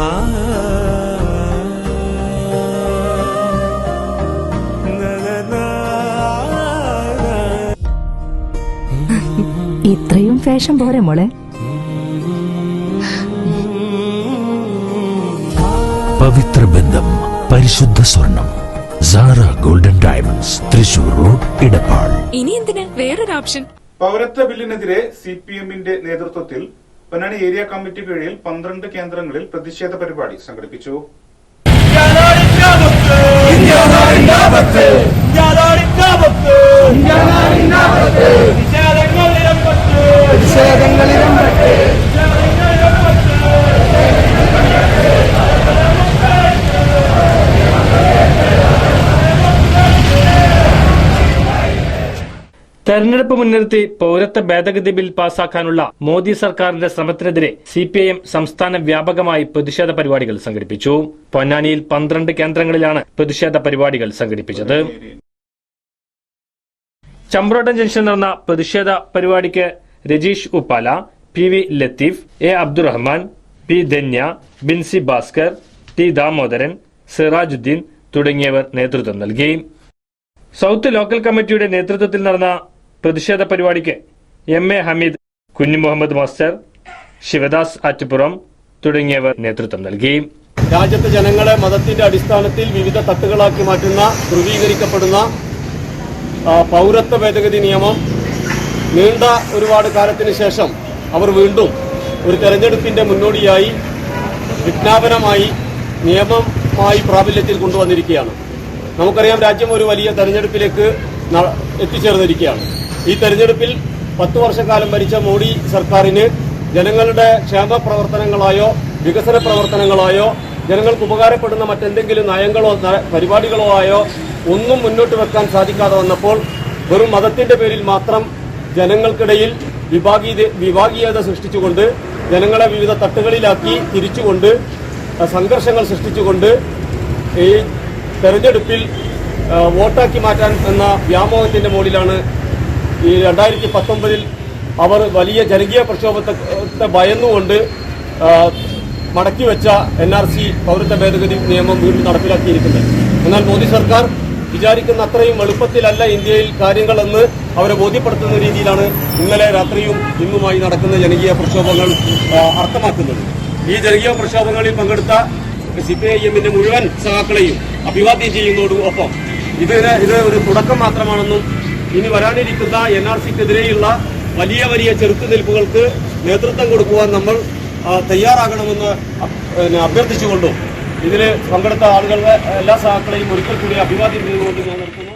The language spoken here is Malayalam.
ഇത്രയും ഫാഷൻ പോരെ മോളെ. പവിത്ര ബന്ധം പരിശുദ്ധ സ്വർണം Sara golden diamonds Thrissur road Edappal ഇനി എന്തിനാ? വേറൊരു ഓപ്ഷൻ. പൗരത്വ ബില്ലിനെതിരെ സി പി എമ്മിന്റെ നേതൃത്വത്തിൽ പൊന്നാനി ഏരിയ കമ്മിറ്റി കീഴിൽ പന്ത്രണ്ട് കേന്ദ്രങ്ങളിൽ പ്രതിഷേധ പരിപാടി സംഘടിപ്പിച്ചു. തെരഞ്ഞെടുപ്പ് മുൻനിർത്തി പൗരത്വ ഭേദഗതി ബിൽ പാസാക്കാനുള്ള മോദി സർക്കാരിന്റെ ശ്രമത്തിനെതിരെ സി പി ഐ എം സംസ്ഥാന വ്യാപകമായി പ്രതിഷേധ പരിപാടികൾ സംഘടിപ്പിച്ചു. പൊന്നാനിയിൽ പന്ത്രണ്ട് കേന്ദ്രങ്ങളിലാണ് പ്രതിഷേധ പരിപാടികൾ സംഘടിപ്പിച്ചത്. ചമ്പ്രോട്ടൻ ജംഗ്ഷനിൽ നടന്ന പ്രതിഷേധ പരിപാടിക്ക് Rajeesh Uppala P V Latheef A Abdurahman P Dhanya Binsi Bhaskar T Damodaran Sirajuddeen തുടങ്ങിയവർ നേതൃത്വം നൽകി. സൗത്ത് ലോക്കൽ കമ്മിറ്റിയുടെ നേതൃത്വത്തിൽ നടന്ന പ്രതിഷേധ പരിപാടിക്ക് എം എ ഹമീദ് കുഞ്ഞു മുഹമ്മദ് മാസ്റ്റർ ശിവദാസ് ആറ്റുപുറം തുടങ്ങിയവർ നേതൃത്വം നൽകി. രാജ്യത്തെ ജനങ്ങളെ മതത്തിന്റെ അടിസ്ഥാനത്തിൽ വിവിധ തട്ടുകളാക്കി മാറ്റുന്ന ധ്രുവീകരിക്കപ്പെടുന്ന പൗരത്വ ഭേദഗതി നിയമം നീണ്ട ഒരുപാട് കാലത്തിന് ശേഷം അവർ വീണ്ടും ഒരു തെരഞ്ഞെടുപ്പിന്റെ മുന്നോടിയായി വിജ്ഞാപനമായി നിയമമായി പ്രാബല്യത്തിൽ കൊണ്ടുവന്നിരിക്കുകയാണ്. നമുക്കറിയാം രാജ്യം ഒരു വലിയ തെരഞ്ഞെടുപ്പിലേക്ക് എത്തിച്ചേർന്നിരിക്കുകയാണ്. ഈ തെരഞ്ഞെടുപ്പിൽ പത്ത് വർഷക്കാലം ഭരിച്ച മോഡി സർക്കാരിന് ജനങ്ങളുടെ ക്ഷേമ പ്രവർത്തനങ്ങളായോ വികസന പ്രവർത്തനങ്ങളായോ ജനങ്ങൾക്ക് ഉപകാരപ്പെടുന്ന മറ്റെന്തെങ്കിലും നയങ്ങളോ പരിപാടികളോ ആയോ ഒന്നും മുന്നോട്ട് വെക്കാൻ സാധിക്കാതെ വന്നപ്പോൾ വെറും മതത്തിന്റെ പേരിൽ മാത്രം ജനങ്ങൾക്കിടയിൽ വിഭാഗീയ വിഭാഗീയത സൃഷ്ടിച്ചുകൊണ്ട് ജനങ്ങളെ വിവിധ തട്ടുകളിലാക്കി തിരിച്ചുകൊണ്ട് സംഘർഷങ്ങൾ സൃഷ്ടിച്ചുകൊണ്ട് ഈ തെരഞ്ഞെടുപ്പിൽ വോട്ടാക്കി മാറ്റാൻ എന്ന വ്യാമോഹത്തിന്റെ മുകളിലാണ് ഈ രണ്ടായിരത്തി പത്തൊമ്പതിൽ അവർ വലിയ ജനകീയ പ്രക്ഷോഭത്തെ ത്തെ ഭയന്നുകൊണ്ട് മടക്കി വെച്ച എൻ ആർ സി പൗരത്വ ഭേദഗതി നിയമം വീണ്ടും നടപ്പിലാക്കിയിരിക്കുന്നത് എന്നാൽ മോദി സർക്കാർ വിചാരിക്കുന്ന അത്രയും എളുപ്പത്തിലല്ല ഇന്ത്യയിൽ കാര്യങ്ങളെന്ന് അവരെ ബോധ്യപ്പെടുത്തുന്ന രീതിയിലാണ് ഇന്നലെ രാത്രിയും ഇന്നുമായി നടക്കുന്ന ജനകീയ പ്രക്ഷോഭങ്ങൾ അർത്ഥമാക്കുന്നത്. ഈ ജനകീയ പ്രക്ഷോഭങ്ങളിൽ പങ്കെടുത്ത സി പി ഐ എമ്മിന്റെ മുഴുവൻ സഹാക്കളെയും അഭിവാദ്യം ചെയ്യുന്നതോടൊപ്പം ഇതിന് ഇത് ഒരു തുടക്കം മാത്രമാണെന്നും ഇനി വരാനിരിക്കുന്ന എൻ ആർ സിക്കെതിരെയുള്ള വലിയ വലിയ ചെറുത്തുനിൽപ്പുകൾക്ക് നേതൃത്വം കൊടുക്കുവാൻ നമ്മൾ തയ്യാറാകണമെന്ന് അഭ്യർത്ഥിച്ചുകൊണ്ടും ഇതിൽ പങ്കെടുത്ത ആളുകളുടെ എല്ലാ സഹാക്കളെയും ഒരിക്കൽ കൂടി അഭിവാദ്യം ചെയ്തുകൊണ്ട് ഞാൻ നിർത്തുന്നു.